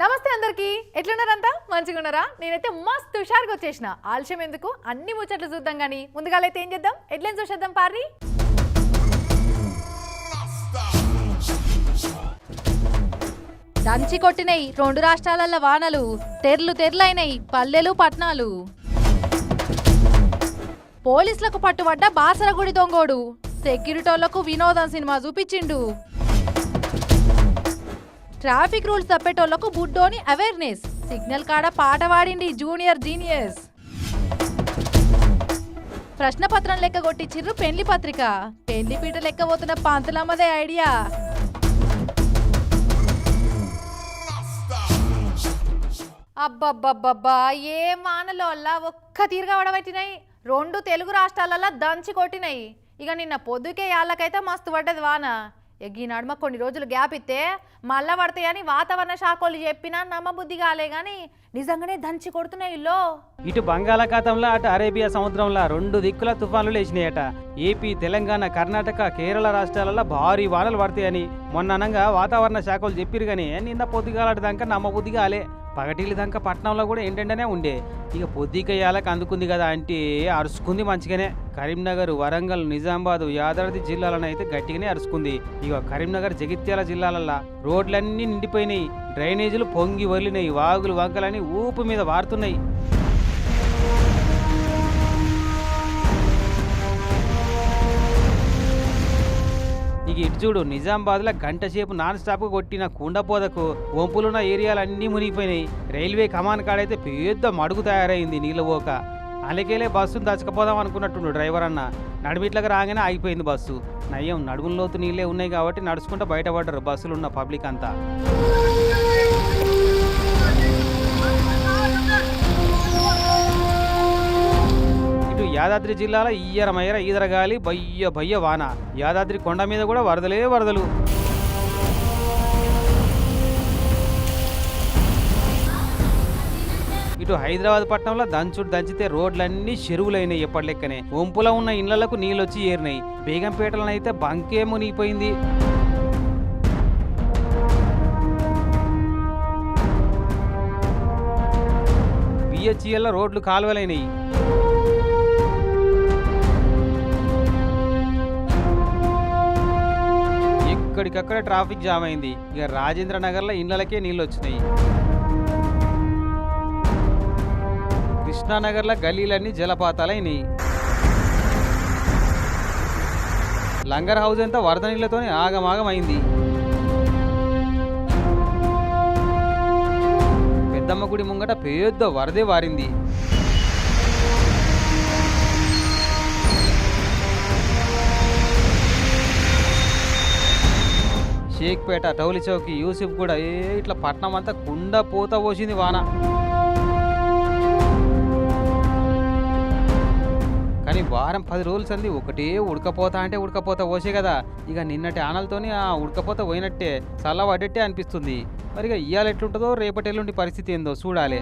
నమస్తే అందరికి. ఎట్లున్నారంతా? మంచిగా ఉన్నారా నేనైతే మస్త్ హుషారుగా వచ్చేసిన. ఆలస్యం ఎందుకు? అన్ని ముచ్చట్లు చూద్దాం కానీ ముందుగా అయితే ఏం చేద్దాం? ఎట్లని చూసేద్దాం పారి దంచి కొట్టినాయి రెండు రాష్ట్రాలల్ల వానలు. తెర్లు తెర్లైనాయి పల్లెలు పట్నాలు. పోలీసులకు పట్టుబడ్డ బాసరగుడి దొంగోడు. సెక్యూరిటోళ్ళకు వినోదం సినిమా చూపించిండు. ట్రాఫిక్ రూల్స్ తప్పేటోళ్ళకు బుడ్డోని అవేర్నెస్. సిగ్నల్ కాడ పాట పాడింది జూనియర్ జీనియస్. ప్రశ్నపత్రం లెక్క కొట్టించిర్రు పెళ్ళి పత్రిక. పెళ్ళి పీట లెక్క పోతున్న పంతులమ్మదే ఐడియా. అబ్బబ్బబ్బబ్బా ఏ వానలోల్లా ఒక్క తీరుగా వడబెట్టినాయి రెండు తెలుగు రాష్ట్రాలలో దంచి కొట్టినాయి. ఇక నిన్న పొద్దుకే యాళ్ళకైతే మస్తు పడ్డది వాన. ఈ నడుమ కొన్ని రోజులు గ్యాప్ ఇస్తే మళ్ళా పడతాయని వాతావరణ శాఖలు చెప్పినా నమ్మబుద్ధి కాలే గాని నిజంగానే దంచి కొడుతున్నాయి ఇల్లు. ఇటు బంగాళాఖాతంలో అటు అరేబియా సముద్రంలో రెండు దిక్కుల తుఫాన్లు లేచినాయట. ఏపీ తెలంగాణ కర్ణాటక కేరళ రాష్ట్రాలలో భారీ వానలు పడతాయని మొన్న అనంగా వాతావరణ శాఖలు చెప్పిరు కానీ నిన్న పొద్దుగాలటి దాకా నమ్మబుద్ధి కాలే. పగటిల్లి దాకా పట్నంలో కూడా ఏంటంటేనే ఉండే. ఇక పొద్దుకయ్యాలకు అందుకుంది కదా అంటే అరుచుకుంది మంచిగానే. కరీంనగర్ వరంగల్ నిజామాబాద్ యాదాద్రి జిల్లాలను అయితే గట్టిగానే అరుచుకుంది ఇక కరీంనగర్ జగిత్యాల జిల్లాలల్లో రోడ్లన్నీ నిండిపోయినాయి. డ్రైనేజీలు పొంగి వదిలినాయి వాగులు వంకలని ఊపు మీద వారుతున్నాయి. ఇక ఇటు చూడు నిజామాబాద్లో గంట సేపు నాన్ స్టాప్గా కొట్టిన కుండపోదకు వంపులున్న ఏరియాలన్నీ మునిగిపోయినాయి. రైల్వే కమాన్ కాడైతే పెద్ద మడుగు తయారైంది నీళ్ళ పోక. అలకేలే బస్సును దచ్చకపోదాం అనుకున్నట్టుండు డ్రైవర్ అన్న. నడిమిట్లకు రాగానే ఆగిపోయింది బస్సు. నయ్యం నడుములోతు నీళ్ళే ఉన్నాయి కాబట్టి నడుచుకుంటూ బయటపడ్డారు బస్సులున్న పబ్లిక్ అంతా. యాదాద్రి జిల్లాలో ఇయ్యర ఈదరగాలి బయ్య బయ్య వాన. యాదాద్రి కొండ మీద కూడా వరదలే వరదలు. ఇటు హైదరాబాద్ పట్టణంలో దంచుడు దంచితే రోడ్లన్నీ చెరువులైనాయి ఎప్పటి లెక్కనే వంపులో ఉన్న ఇళ్ళకు నీళ్ళొచ్చి ఏరినాయి. బేగంపేటలనైతే బంకే మునిగిపోయింది. బిహెచ్ఈఎల్లో రోడ్లు కాలువలైనాయి. ఎక్కడికక్కడ ట్రాఫిక్ జామ్ అయింది. ఇక రాజేంద్ర నగర్లో ఇళ్ళకే నీళ్ళు వచ్చినాయి కృష్ణానగర్లో గలీలన్నీ జలపాతాలైనాయి. లంగర్ హౌస్ అంతా వరద నీళ్ళతోనే ఆగమాగం అయింది పెద్దమ్మ గుడి ముంగట పెద్ద వరదే వారింది. షేక్పేట టౌలి చౌకి యూసిఫ్ కూడా ఏ ఇట్లా పట్నం అంతా కుండ పూత పోసింది వాన. కానీ వారం పది రోజులు సంది ఒకటే ఉడకపోతా అంటే ఉడకపోతా పోసే కదా. ఇక నిన్నటి ఆనలతోని ఆ ఉడకపోత పోయినట్టే చల్లబడ్డట్టే అనిపిస్తుంది. మరి ఇక ఇవాళ ఎట్లుంటుందో రేపటి ఎల్లుండి పరిస్థితి ఏందో చూడాలి.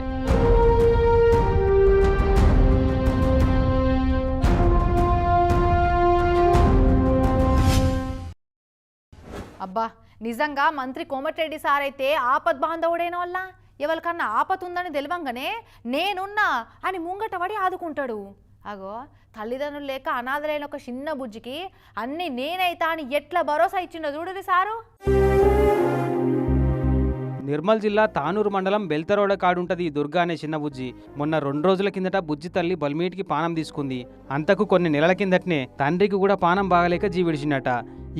అబ్బా నిజంగా మంత్రి కోమటిరెడ్డి సార్ అయితే ఆపద్ బాంధవుడైన వల్ల ఎవరికన్నా ఆపత ఉందని తెలియంగానే నేనున్నా అని ముంగటపడి ఆదుకుంటాడు. అగో తల్లిదండ్రులు లేక అనాథలైన ఒక చిన్న బుజ్జికి అన్ని నేనైతా అని ఎట్లా భరోసా ఇచ్చిండో చూడరు సారు. నిర్మల్ జిల్లా తానూరు మండలం బెల్తరోడ కాడుంటది ఈ దుర్గా అనే చిన్న బుజ్జి. మొన్న రెండు రోజుల కిందట బుజ్జి తల్లి బల్మీటికి పానం తీసుకుంది. అంతకు కొన్ని నెలల కిందటనే తండ్రికి కూడా పానం బాగలేక జీవిడిచినట.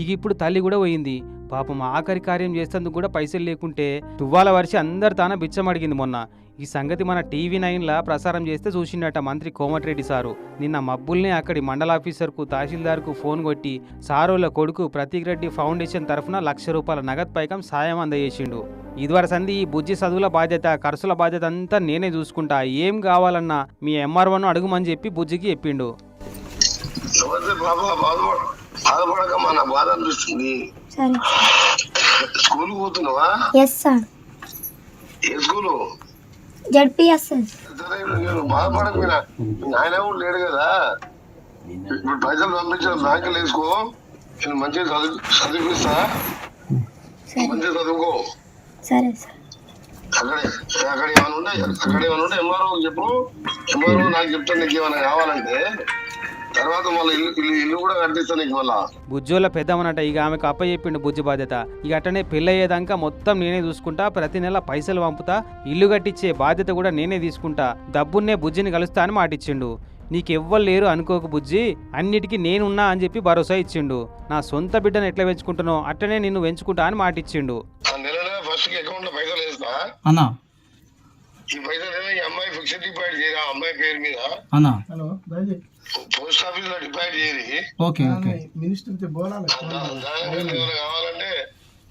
ఇక ఇప్పుడు తల్లి కూడా పోయింది. పాపం ఆఖరి కార్యం చేసేందుకు కూడా పైసలు లేకుంటే తువ్వాల వరిసి అందరు తాన బిచ్చమడిగింది మొన్న. ఈ సంగతి మన టీవీ నైన్లా ప్రసారం చేస్తే చూసిండట మంత్రి కోమటిరెడ్డి సారు. నిన్న మబ్బుల్ని అక్కడి మండల ఆఫీసర్కు తహసీల్దార్కు ఫోన్ కొట్టి సారోల కొడుకు ప్రతీక్ రెడ్డి ఫౌండేషన్ తరఫున లక్ష రూపాయల నగదు పైకం సాయం అందజేసిండు. ఇదివర సంది ఈ బుజ్జి చదువుల బాధ్యత ఖర్చుల బాధ్యత అంతా నేనే చూసుకుంటా. ఏం కావాలన్నా మీ ఎంఆర్ఓను అడుగుమని చెప్పి బుజ్జికి చెప్పిండు. బాధపడక మన బాధ అనిపిస్తుంది సరే. స్కూల్ పోతున్నావా? ఎస్ సార్ ఏ స్కూలు? జడ్పిఎస్ఎస్ సరే నేను బాధపడక మీ నా- మీ నాయన కూడా లేడు కదా. ఇప్పుడు పైసలు పంపించిన బ్యాంకులు వేసుకో. నేను మంచిగా చదువు చదివిస్తా. సరే. మంచిగా చదువుకో. సరే సార్. అక్కడే అక్కడ ఏమైనా ఉంటే అక్కడ ఏమైనా ఉంటే ఎంఆర్ఓ చెప్పు. ఎంఆర్ఓ నాకు చెప్తాను నీకు ఏమైనా కావాలంటే తర్వాత మళ్ళీ ఇల్లు ఇల్లు కూడా కట్టిస్తాను నీకు మళ్ళా. బుజ్జోళ్ళ పెద్దమనట ఇక ఆమెకు అప్ప చెప్పిండు బుజ్జి బాధ్యత. ఇక అట్టనే పెళ్ళయ్యేదాకా మొత్తం నేనే చూసుకుంటా ప్రతి నెల పైసలు పంపుతా ఇల్లు కట్టించే బాధ్యత కూడా నేనే తీసుకుంటా డబ్బున్నే బుజ్జిని కలుస్తా అని మాటిచ్చిండు. నీకెవ్వరు లేరు అనుకోకు బుజ్జి అన్నిటికీ నేనున్నా అని చెప్పి భరోసా ఇచ్చిండు. నా సొంత బిడ్డను ఎట్లా పెంచుకుంటానో అట్టనే నిన్ను పెంచుకుంటా అని మాటిచ్చిండు. ఆ నెల నెల ఫస్ట్కి అకౌంట్లో పైసలు వేస్తా. అన్నా. ఈ పైసలు అమ్మాయి ఫిక్స్డ్ డిపాజిట్ చేయరా? అమ్మాయి పేరు మీద. అన్నా. పోస్ట్ ఆఫీస్లో డిపాజిట్ ఓకే ఓకే. మినిస్టర్ కావాలంటే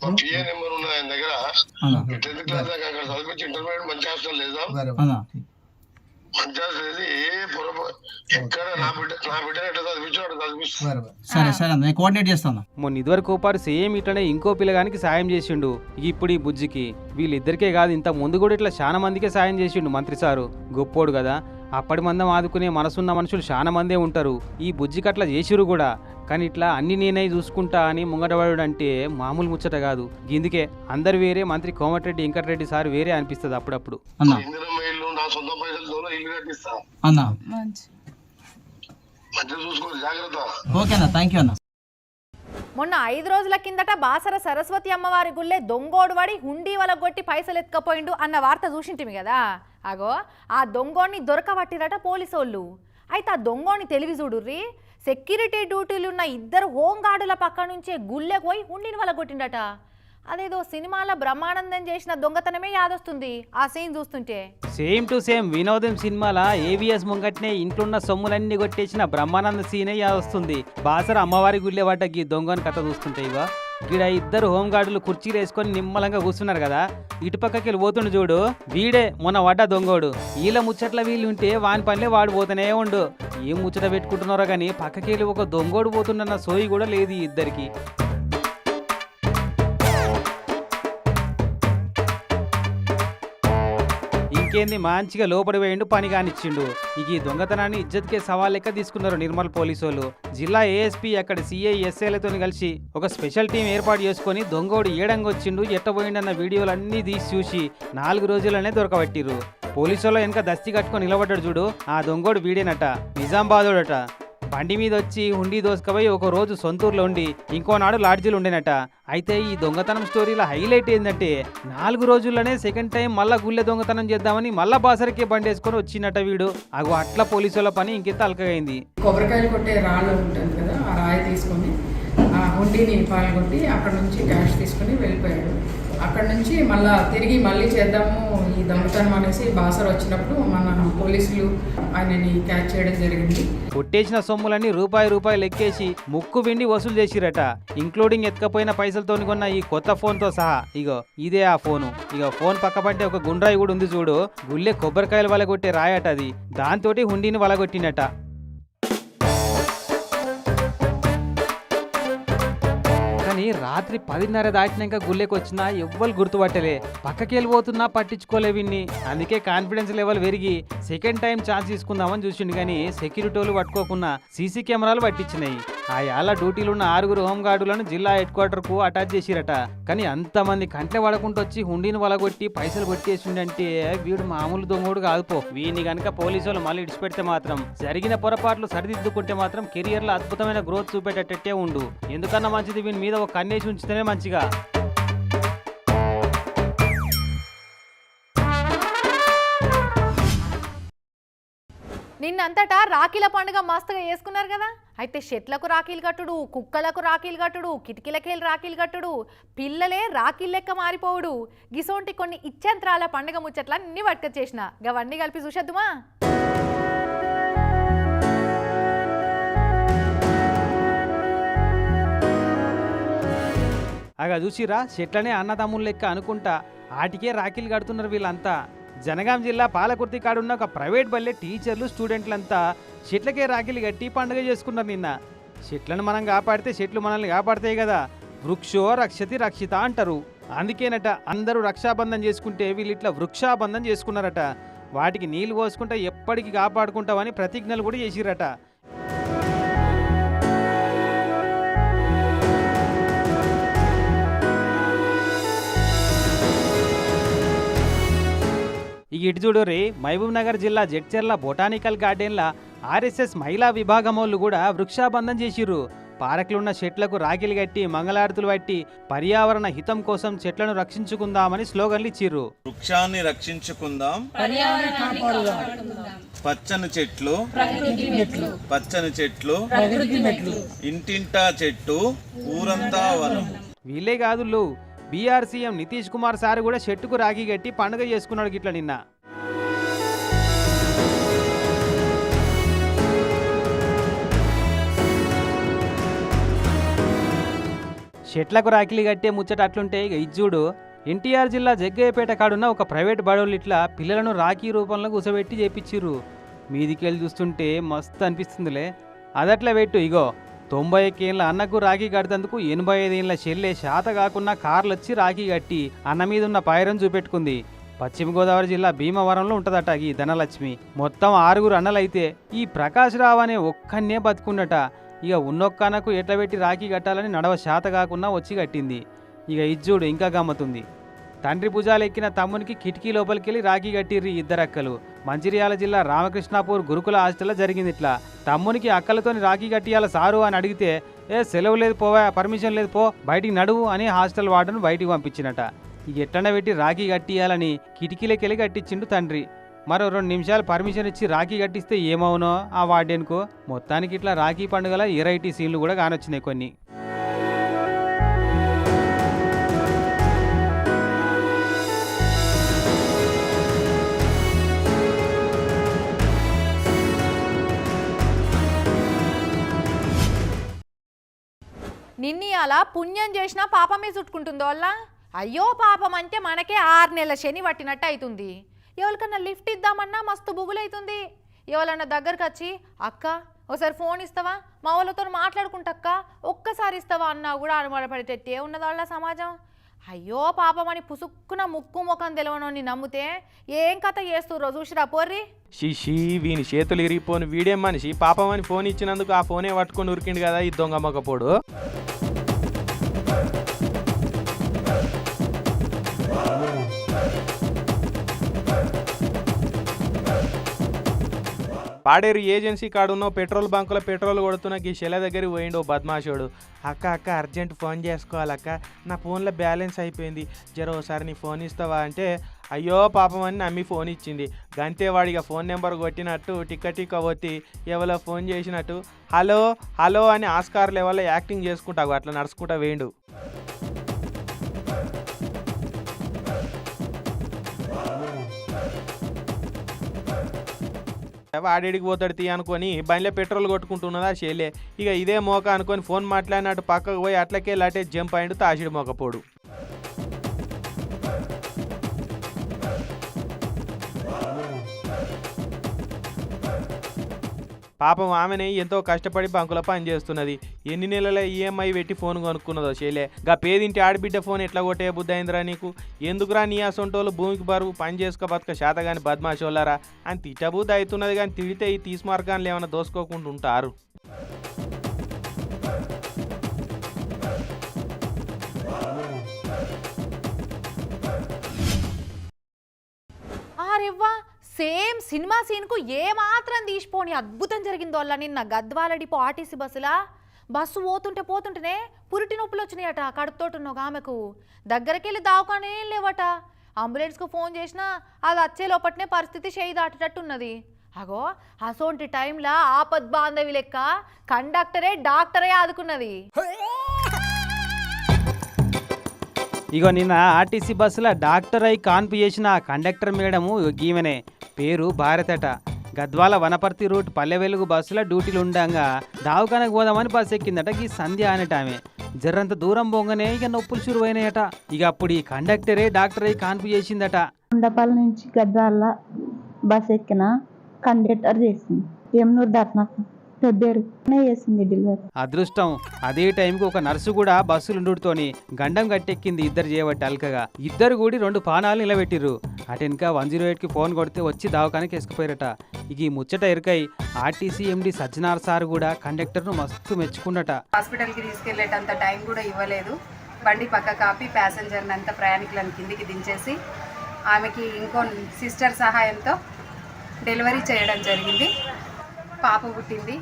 మా పిఏ నెంబర్ ఉన్నది ఆయన దగ్గర టెన్త్ క్లాస్ దాకా అక్కడ చదివించి ఇంటర్మీడియట్ మంచి హాస్టల్ లేదా. అన్నా మంచి హాస్టల్ లేదు ఏ పొరపా ఎక్కడ నా బిడ్డ నా బిడ్డ ఎట్లా చదివించాడు చదివిస్తాను సరే సరే. అన్న నేను కోఆర్డినేట్ చేస్తాను. మొన్న ఇదివరకు పారు సేమ్ ఇట్లనే ఇంకో పిల్లగానికి సాయం చేసిండు ఇప్పుడు ఈ బుజ్జికి. వీళ్ళిద్దరికే కాదు ఇంత ముందు కూడా ఇట్లా చాలా మందికే సాయం చేసిండు మంత్రి సారు. గొప్పోడు కదా. అప్పటి మందం ఆదుకునే మనసున్న మనుషులు చాలా మందే ఉంటారు. ఈ బుజ్జికి అట్లా చేసిరు కూడా. కానీ ఇట్లా అన్ని నేనే చూసుకుంటా అని ముంగటవాడు అంటే మామూలు ముచ్చట కాదు. ఇందుకే అందరు వేరే మంత్రి కోమటిరెడ్డి వెంకటరెడ్డి సార్ వేరే అనిపిస్తుంది అప్పుడప్పుడు. అన్నా. జాగ్రత్త. ఓకే అన్న థ్యాంక్ యూ అన్న. మొన్న ఐదు రోజుల కిందట బాసర సరస్వతి అమ్మవారి గుళ్ళే దొంగోడు వాడి హుండీ వలగొట్టి పైసలు ఎత్తుకపోయిండు అన్న వార్త చూసింటిమి కదా. అగో ఆ దొంగోడిని దొరకబట్టిరట పోలీసోళ్ళు. అయితే ఆ దొంగోని తెలివి చూడుర్రి సెక్యూరిటీ డ్యూటీలు ఉన్న ఇద్దరు హోంగార్డుల పక్క నుంచే గుళ్ళెకు పోయి హుండీని వలగొట్టిండట అదేదో సినిమాల బ్రహ్మానందం చేసిన దొంగతనమే యాదొస్తుంది. ఆ సీన్ చూస్తుంటే. సేమ్ టు సేమ్ వినోదం సినిమాల ఏవిఎస్ ముంగట్నే ఇంట్లున్న సొమ్ములన్నీ కొట్టేసిన బ్రహ్మానంద సీనే యాదొస్తుంది. బాసర అమ్మవారి గుళ్ళే వాటకి దొంగని కథ చూస్తుంటే ఇవా ఇక్కడ ఇద్దరు హోంగార్డులు కుర్చీలు వేసుకొని నిమ్మలంగా కూర్చున్నారు కదా. ఇటుపక్కకి వెళ్ళి పోతుండు చూడు. వీడే మొన్న వడ్డ దొంగోడు. వీళ్ళ ముచ్చట్ల వీళ్ళు ఉంటే వాని పనిలే వాడు పోతూనే ఉండు. ఏం ముచ్చట పెట్టుకుంటున్నారో కానీ పక్కకి వెళ్ళి ఒక దొంగోడు పోతుండన్న సోయి కూడా లేదు ఇద్దరికి. ఇంకేంది? మంచిగా లోపడి వేయండు పని కానిచ్చిండు. ఇక ఈ దొంగతనాన్ని ఇజ్జత్కే సవాల్ లెక్క తీసుకున్నారు నిర్మల్ పోలీసులు జిల్లా ఏఎస్పీ అక్కడ సిఐ ఎస్ఐలతో కలిసి ఒక స్పెషల్ టీం ఏర్పాటు చేసుకొని దొంగోడు ఏడంగొచ్చిండు ఎట్టబోయిండన్న వీడియోలన్నీ తీసి చూసి నాలుగు రోజులనే దొరకబట్టిరు పోలీసులో వెనక దస్తి కట్టుకొని నిలబడ్డాడు చూడు ఆ దొంగోడు వీడేనట నిజామాబాదోడట బండి మీద వచ్చి హుండీ దోసుకపోయి ఒక రోజు సొంతూరులో ఉండి ఇంకోనాడు లాడ్జీలు ఉండేనట. అయితే ఈ దొంగతనం స్టోరీలో హైలైట్ ఏంటంటే నాలుగు రోజుల్లోనే సెకండ్ టైం మళ్ళా గుళ్ళె దొంగతనం చేద్దామని మళ్ళా బాసరికే బండి వేసుకొని వచ్చిందట వీడు. అగో అట్లా పోలీసుల పని ఇంకెంత అలకగైంది. కొబ్బరికాయలు కొట్టే రాళ్ళు ఉంటుంది కదా ఆ రాయి తీసుకొని ఆ హుండీని పాల్గొట్టి అక్కడ నుంచి క్యాష్ తీసుకొని వెళ్ళిపోయాడు. అక్కడ నుంచి మళ్ళా తిరిగి మళ్ళీ చేద్దాము ఈ దొంగతనం అనేసి బాసర్ వచ్చినప్పుడు మన పోలీసులు ఆయనని క్యాచ్ చేయడం జరిగింది. కొట్టేసిన సొమ్ములన్నీ రూపాయి రూపాయి లెక్కేసి ముక్కు వెండి వసూలు చేసిరట. ఇంక్లూడింగ్ ఎత్తుకపోయిన పైసలతో కొన్న ఈ కొత్త ఫోన్తో సహా. ఇగో ఇదే ఆ ఫోను. ఇగో ఫోన్ పక్క పంటే ఒక గుండ్రాయి కూడా ఉంది చూడు. గుళ్ళె కొబ్బరికాయలు వలగొట్టే రాయట అది. దాంతోటి హుండీని వలగొట్టినట. రాత్రి పదిన్నర దాటినాక గుళ్ళెకి వచ్చినా ఎవ్వరు గుర్తుపట్టలే. పక్కకి వెళ్ళిపోతున్నా పట్టించుకోలే విన్ని అందుకే కాన్ఫిడెన్స్ లెవెల్ పెరిగి సెకండ్ టైం ఛాన్స్ తీసుకుందామని చూసిండు కానీ సెక్యూరిటీ వాళ్ళు పట్టుకోకుండా సీసీ కెమెరాలు పట్టించినాయి. ఆ యాళ్ళ డ్యూటీలు ఉన్న ఆరుగురు హోంగార్డులను జిల్లా హెడ్ క్వార్టర్కు అటాచ్ చేసిరట. కానీ అంతమంది కంట్లే పడకుండా వచ్చి హుండీని వలగొట్టి పైసలు కొట్టేసిండంటే వీడు మామూలు దొంగోడు కాదు పో. వీడిని గనక పోలీసు వాళ్ళు మళ్ళీ ఇడిచిపెడితే మాత్రం జరిగిన పొరపాట్లు సరిదిద్దుకుంటే మాత్రం కెరియర్లో అద్భుతమైన గ్రోత్ చూపేటట్టే ఉండు. ఎందుకన్నా మంచిది వీని మీద ఒక కన్నేసి ఉంచితేనే మంచిగా. నిన్నంతటా రాఖీల పండుగ మస్తుగా చేసుకున్నారు కదా. అయితే షెట్లకు రాఖీలు కట్టుడు కుక్కలకు రాఖీలు కట్టుడు కిటికీలకే రాఖీలు కట్టుడు పిల్లలే రాఖీలు లెక్క మారిపోవుడు. గిసోంటి కొన్ని ఇచ్చంత్రాల పండుగ ముచ్చట్ల అన్ని చేసిన. గవన్నీ కలిపి చూసేద్దుమా? అగా చూసిరా చెట్లనే అన్నదమ్ములు లెక్క అనుకుంటా ఆటికే రాఖీలు కడుతున్నారు వీళ్ళంతా. జనగాం జిల్లా పాలకుర్తి కాడున్న ఒక ప్రైవేట్ బల్లే టీచర్లు స్టూడెంట్లంతా చెట్లకే రాఖీలు కట్టి పండుగ చేసుకున్నారు నిన్న. చెట్లను మనం కాపాడితే చెట్లు మనల్ని కాపాడతాయి కదా. వృక్షో రక్షతి రక్షిత అంటారు. అందుకేనట అందరూ రక్షాబంధం చేసుకుంటే వీళ్ళు ఇట్లా వృక్షాబంధం చేసుకున్నారట. వాటికి నీళ్ళు పోసుకుంటా ఎప్పటికీ కాపాడుకుంటామని ప్రతిజ్ఞలు కూడా చేసిరట ఇటు చూడు రే మహబూబ్ నగర్ జిల్లా జడ్చెర్ల బొటానికల్ గార్డెన్ల ఆర్ఎస్ఎస్ మహిళా విభాగం వాళ్ళు కూడా వృక్షాబంధం చేసిర్రు. పార్కులున్న చెట్లకు రాఖీలు కట్టి మంగళారతులు పట్టి పర్యావరణ హితం కోసం చెట్లను రక్షించుకుందామని స్లోగన్లు ఇచ్చిర్రు. వృక్షాన్ని రక్షించుకుందాం. పచ్చని చెట్లు. పచ్చని చెట్లు. ఇంటింటా చెట్టు. ఊరంతా వనం. వీళ్ళే కాదు BR CM Nitish Kumar sir కూడా చెట్టుకు రాఖీ కట్టి పండుగ చేసుకున్నాడు గిట్ల నిన్న. చెట్లకు రాఖీలు కట్టే ముచ్చట అట్లుంటే ఇక ఇజ్జుడు ఎన్టీఆర్ జిల్లా జగ్గయ్యపేట కాడున్న ఒక ప్రైవేట్ బడోళ్ళు ఇట్లా పిల్లలను రాఖీ రూపంలో కూసబెట్టి చేపించిర్రు మీదికెళ్ళి చూస్తుంటే మస్తు అనిపిస్తుందిలే. అదట్లా పెట్టు ఇగో. తొంభై ఏళ్ళ అన్నకు రాఖీ కడితేందుకు ఎనభై ఐదేళ్ళ చెల్లె శాత కాకుండా కార్లు వచ్చి రాఖీ కట్టి అన్న మీద ఉన్న పైరం చూపెట్టుకుంది. పశ్చిమ గోదావరి జిల్లా భీమవరంలో ఉంటుందట ఈ ధనలక్ష్మి. మొత్తం ఆరుగురు అన్నలైతే ఈ ప్రకాశ్ రావు అనే ఒక్కనే బతుకున్నట ఇక ఉన్నొక్కనకు ఎట్లా పెట్టి రాఖీ కట్టాలని నడవ శాత కాకుండా వచ్చి కట్టింది. ఇక ఇజ్జుడు ఇంకా గమ్మతుంది. తండ్రి భుజాలు ఎక్కిన తమ్మునికి కిటికీ లోపలికి వెళ్ళి రాఖీ కట్టిర్రి ఇద్దరక్కలు. మంచిర్యాల జిల్లా రామకృష్ణాపూర్ గురుకుల హాస్టల్లో జరిగింది ఇట్లా తమ్మునికి అక్కలతోని రాఖీ కట్టియాల సారు అని అడిగితే ఏ సెలవు లేదు పోవా పర్మిషన్ లేదు పో బయటికి నడువు అని హాస్టల్ వార్డను బయటికి పంపించినట. ఇక ఎట్లన పెట్టి రాఖీ కట్టియాలని కిటికీలకెళ్ళి కట్టించిండు తండ్రి. మరో రెండు నిమిషాలు పర్మిషన్ ఇచ్చి రాఖీ కట్టిస్తే ఏమవునో ఆ వార్డెన్కు. మొత్తానికి ఇట్లా రాఖీ పండుగల ఎరైటీ సీన్లు కూడా కానొచ్చినాయి కొన్ని. నిన్ని అలా పుణ్యం చేసినా పాపమే చుట్టుకుంటుందో వల్ల అయ్యో పాపం అంటే మనకే ఆరు నెలల శని పట్టినట్టు అవుతుంది ఎవరికన్నా లిఫ్ట్ ఇద్దామన్నా మస్తు బుగులైతుంది ఎవరన్నా దగ్గరకు వచ్చి అక్క ఒకసారి ఫోన్ ఇస్తావా? మా వాళ్ళతో మాట్లాడుకుంటక్క? ఒక్కసారి ఇస్తావా? అన్నా కూడా అనుమానపడేటట్టే ఉన్నది వాళ్ళ సమాజం? అయ్యో పాపం అని పుసుక్కున ముక్కు ముఖం తెలవనని నమ్మితే ఏం కథ చేస్తుర్రో చూసిరా పోర్రి? షిషి వీని చేతులు ఇరిగిపోను వీడే మనిషి? పాపం అని ఫోన్ ఇచ్చినందుకు ఆ ఫోనే పట్టుకొని ఉరికిండు కదా ఈ దొంగ మొక్కపోడు పాడేరు ఏజెన్సీ కాడున్న పెట్రోల్ బంకులో పెట్రోల్ కొడుతున్న ఈ శిల దగ్గరికి పోయిండు ఓ బద్మాషోడు. అక్క అక్క అర్జెంట్ ఫోన్ చేసుకోవాలక్క నా ఫోన్లో బ్యాలెన్స్ అయిపోయింది. జర ఒకసారి నీ ఫోన్ ఇస్తావా అంటే అయ్యో పాపం అని నమ్మి ఫోన్ ఇచ్చింది. గంతేవాడిగా ఫోన్ నెంబర్ కొట్టినట్టు టిక్క టిక్క కొట్టి ఎవరో ఫోన్ చేసినట్టు హలో హలో అని ఆస్కార్ లెవెల్లో యాక్టింగ్ చేసుకుంటావు అట్లా నడుచుకుంటా వేయండు. వాడేడికి పోతాడు తీ అనుకొని బండిలో పెట్రోల్ కొట్టుకుంటున్నదా షేలే ఇక ఇదే మోక అనుకొని ఫోన్ మాట్లాడినట్టు పక్కకు పోయి అట్లకే లాటే జంప్ అయిండు తాసిడు మోకపోడు. పాపం ఆమెనే ఎంతో కష్టపడి బంకులో పని చేస్తున్నది. ఎన్ని నెలల ఈఎంఐ పెట్టి ఫోన్ కొనుక్కున్నదో చేయలే గా పేదింటి ఆడబిడ్డ ఫోన్ ఎట్లా కొట్టే బుద్ధైందిరా నీకు? ఎందుకురా నీ అసొంటోళ్ళు భూమికి బరువు పని చేసుకో బతక శాత కానీ బద్మాషోళ్ళరా? అని తిట్టబుద్ధి అవుతున్నది కానీ తిడితే ఈ తీసి మార్గాన్ని ఏమైనా దోసుకోకుండా ఉంటారు. ఆరెవ్వా? సేమ్ సినిమా సీన్కు ఏ మాత్రం తీసిపోని అద్భుతం జరిగిందో అలా నిన్న గద్వాల డిపో ఆర్టీసీ బస్సులా? బస్సు పోతుంటే పోతుంటేనే పురిటి నొప్పులు వచ్చినాయట కడుపుతోటి ఉన్న ఒక ఆమెకు. దగ్గరికి వెళ్ళి దావకానే లేవట. అంబులెన్స్కు ఫోన్ చేసినా అది వచ్చే లోపట్నే పరిస్థితి చేయి దాటేటట్టున్నది. అగో అసోంటి టైంలో ఆపద్ బాంధవి లెక్క కండక్టరే డాక్టరే ఆదుకున్నది. ఇగో నిన్న ఆర్టీసీ బస్సులో డాక్టర్ అయి కాన్పు చేసిన ఆ కండక్టర్ మేడము గీమెనే పేరు భారతట. గద్వాల వనపర్తి రూట్ పల్లె వెలుగు బస్సులో డ్యూటీలు ఉండంగా దావకానకు పోదామని బస్సు ఎక్కిందట. ఈ సంధ్య అనేట ఆమె. జర్రంత దూరం పోగానే ఇక నొప్పులు చురువైనాయట ఇక అప్పుడు ఈ కండక్టరే డాక్టర్ అయి కాన్పు చేసిందట ఉండపాల నుంచి గద్వాల బస్ ఎక్కిన కండక్టర్ చేసింది. ఎమ్నూరు దాటినాక డెలివరీ అదృష్టం. అదే టైంకి ఒక నర్సు కూడా బస్సులుండుతోని గండం గట్టెక్కింది ఇద్దరు చేయబట్టి అల్కగా. ఇద్దరు కూడి రెండు పానాలు నిలబెట్టిర్రు. అటెనక వన్ జీరో ఎయిట్కి ఫోన్ కొడితే వచ్చి దవాఖానకి ఎసుకుపోయారట ఇక ఈ ముచ్చట ఎరుకై ఆర్టీసీ ఎండి సజ్జనార్ సార్ కూడా కండక్టర్ను మస్తు మెచ్చుకున్నట. హాస్పిటల్కి తీసుకెళ్ళేటంత టైం కూడా ఇవ్వలేదు. బండి పక్క కాపి ప్యాసింజర్ని అంతా ప్రయాణికులను కిందికి దించేసి ఆమెకి ఇంకో సిస్టర్ సహాయంతో డెలివరీ చేయడం జరిగింది. పాప పుట్టింది.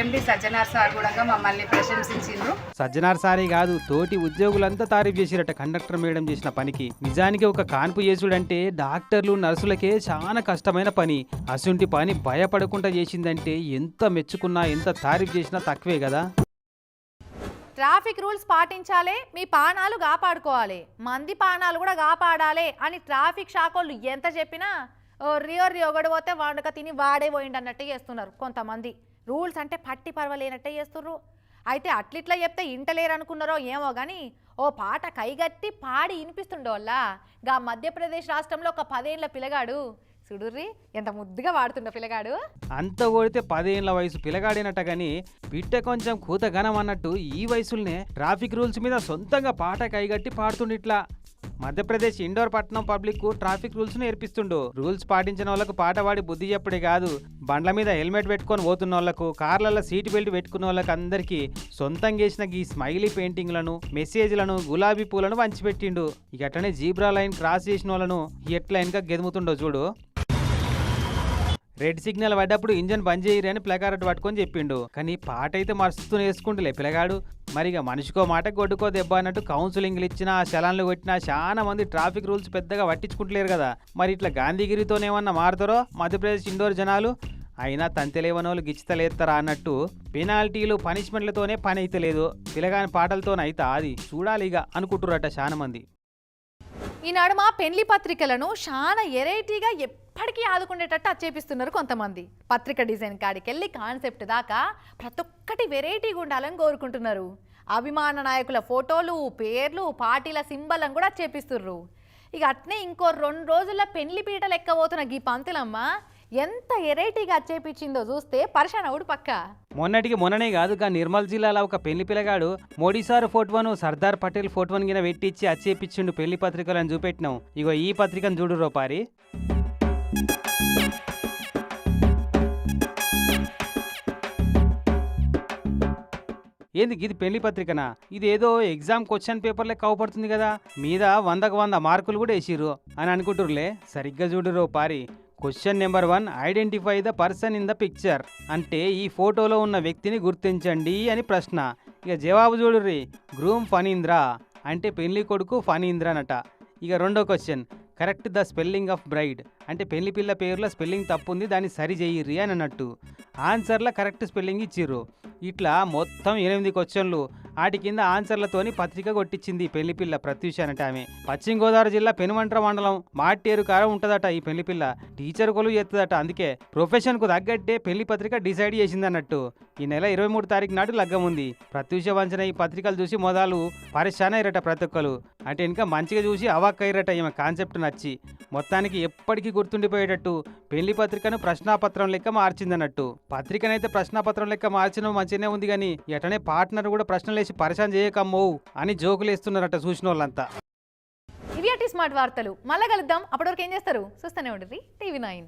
ఎండి సజ్జనార్ సార్ కూడా మమ్మల్ని ప్రశంసించిండ్రు. సజ్జనార్ సారీ కాదు తోటి ఉద్యోగులంతా తారీఫ్ చేసిరట కండక్టర్ మేడం చేసిన పనికి. నిజానికి ఒక కాన్పు చేసుడంటే డాక్టర్లు నర్సులకే చాలా కష్టమైన పని. అసుంటి పని భయపడకుండా చేసిందంటే ఎంత మెచ్చుకున్నా ఎంత తారీఫ్ చేసినా తక్కువే కదా. ట్రాఫిక్ రూల్స్ పాటించాలి మీ పానాలు కాపాడుకోవాలి. మంది పానాలు కూడా కాపాడాలి అని ట్రాఫిక్ శాఖోళ్ళు ఎంత చెప్పినా ఓ రియో రియో ఒకటి పోతే తిని వాడే పోయిండు అన్నట్టే చేస్తున్నారు కొంతమంది. రూల్స్ అంటే పట్టి పర్వలేనట్టే చేస్తున్నారు అయితే అట్లిట్లా చెప్తే ఇంటలేరు అనుకున్నారో ఏమో కానీ ఓ పాట కైగట్టి పాడి వినిపిస్తుండోళ్ళ గా మధ్యప్రదేశ్ రాష్ట్రంలో ఒక పదేళ్ళ పిల్లగాడు చూడుర్రి ఎంత ముద్దుగా వాడుతుండో పిల్లగాడు అంత కొడితే పదేళ్ళ వయసు పిల్లగాడినట్ట గాని పిట్ట కొంచెం కూత ఘనం అన్నట్టు ఈ వయసులోనే ట్రాఫిక్ రూల్స్ మీద సొంతంగా పాట కైగట్టి పాడుతుండిట్లా. మధ్యప్రదేశ్ ఇండోర్ పట్టణం పబ్లిక్కు ట్రాఫిక్ రూల్స్ నేర్పిస్తుండు. రూల్స్ పాటించిన వాళ్ళకు పాట పాడి బుద్ధి చెప్పుడే కాదు. బండ్ల మీద హెల్మెట్ పెట్టుకొని పోతున్న వాళ్ళకు కార్లలో సీట్ బెల్ట్ పెట్టుకున్న వాళ్ళకి అందరికీ సొంతంగా చేసిన ఈ స్మైలీ పెయింటింగ్లను మెసేజ్లను గులాబీ పూలను పంచిపెట్టిండు. ఇక అట్లనే జీబ్రా లైన్ క్రాస్ చేసిన వాళ్ళను ఎట్లా వెనక గెదుముతుండో చూడు. రెడ్ సిగ్నల్ పడ్డప్పుడు ఇంజన్ బంద్ చేయరు అని ప్లకార్డ్ పట్టుకొని చెప్పిండు. కానీ పాట అయితే మస్తు వేసుకుంటులే పిల్లగాడు. మరి ఇక మనిషికో మాట గొడ్డుకో దెబ్బ అన్నట్టు కౌన్సిలింగ్లు ఇచ్చినా చలాన్లు కొట్టినా చాలా మంది ట్రాఫిక్ రూల్స్ పెద్దగా పట్టించుకుంటలేరు కదా. మరి ఇట్లా గాంధీగిరితోనేమన్నా మారుతారో? మధ్యప్రదేశ్ ఇండోర్ జనాలు? అయినా తంతెలేవని గిచ్చితలేస్తారా అన్నట్టు పెనాల్టీలు పనిష్మెంట్లతోనే పని అయితే లేదు పిల్లగాని పాటలతోనే అయితే అది చూడాలి ఇక అనుకుంటురట చాలా మంది. ఈనాడు మా పెళ్ళి పత్రికలను చాలా ఎరైటీగా ఎప్పటికీ ఆదుకునేటట్టు అచ్చేపిస్తున్నారు కొంతమంది. పత్రిక డిజైన్ కాడికి వెళ్ళి కాన్సెప్ట్ దాకా ప్రతి ఒక్కటి వెరైటీగా ఉండాలని కోరుకుంటున్నారు. అభిమాన నాయకుల ఫోటోలు పేర్లు పార్టీల సింబలం కూడా చేపిస్తుర్రు. ఇక అట్నే ఇంకో రెండు రోజుల పెళ్ళి పీటలు ఎక్కబోతున్న గీ పంతులమ్మ ఎంత ఎరైటీగా చేపించిందో చూస్తే పరిశాన్ అవుడు పక్క. మొన్నటికి మొన్ననే కాదు కానీ నిర్మల్ జిల్లాలో ఒక పెళ్ళి పిల్లగాడు మోడీ సార్ ఫోటోను సర్దార్ పటేల్ ఫోటోను గిన పెట్టించి అచ్చేపిచ్చిండు పెళ్ళి పత్రికలను చూపెట్టినాం. ఇగో ఈ పత్రికను చూడు రోపారి ఏంది ఇది పెళ్ళి పత్రికనా? ఇదేదో ఎగ్జామ్ క్వశ్చన్ పేపర్ లెక్క అవపడుతుంది కదా. మీద వందకు వంద మార్కులు కూడా వేసిర్రు అని అనుకుంటుర్లే సరిగ్గా చూడురో పారి. Question number one identify the person in the picture. అంటే ఈ ఫోటోలో ఉన్న వ్యక్తిని గుర్తించండి అని ప్రశ్న. ఇక జవాబు చూడుర్రి. గ్రూమ్ ఫనీంద్ర అంటే పెళ్ళి కొడుకు ఫనీంద్ర అనట ఇక రెండో question. Correct the spelling of bride. అంటే పెళ్ళి పిల్ల పేరులో స్పెల్లింగ్ తప్పు ఉంది దాన్ని సరి చేయిర్రి అని అన్నట్టు. ఆన్సర్లో కరెక్ట్ స్పెల్లింగ్ ఇచ్చిర్రు. ఇట్లా మొత్తం ఎనిమిది క్వశ్చన్లు. వాటి కింద ఆన్సర్లతోని పత్రిక కొట్టించింది పెళ్ళి పిల్ల ప్రత్యూష అనట ఆమె. పశ్చిమ గోదావరి జిల్లా పెనుమంట్ర మండలం మాట్టేరు కారం ఉంటుందట ఈ పెళ్ళి పిల్ల. టీచర్ కొలువు చేస్తుందట అందుకే ప్రొఫెషన్కు తగ్గట్టే పెళ్ళి పత్రిక డిసైడ్ చేసింది అన్నట్టు. ఈ నెల ఇరవై మూడు తారీఖు నాడు లగ్గం ఉంది. ప్రత్యూష వంచన ఈ పత్రికలు చూసి మొదలు పరిశాన అయ్యారట ప్రతి ఒక్కరు. అంటే ఇంకా మంచిగా చూసి అవాక్కయ్యారట ఈమె కాన్సెప్ట్ నచ్చి. మొత్తానికి ఎప్పటికీ గుర్తుండిపోయేటట్టు. పెళ్ళి పత్రికను ప్రశ్నాపత్రం లెక్క మార్చిందన్నట్టు. పత్రికనైతే ప్రశ్నాపత్రం లెక్క మార్చిన మంచిగానే ఉంది కానీ ఎటనే పార్ట్నర్ కూడా ప్రశ్నలేసి పరిశాన్ చేయకమ్మో అని జోకులేస్తున్నారట చూసిన వాళ్ళంతా ఇవి స్మార్ట్ వార్తలు. మళ్ళా కలుద్దాం. అప్పటివరకు ఏం చేస్తారు? చూస్తూనే ఉండేది టీవీ నైన్.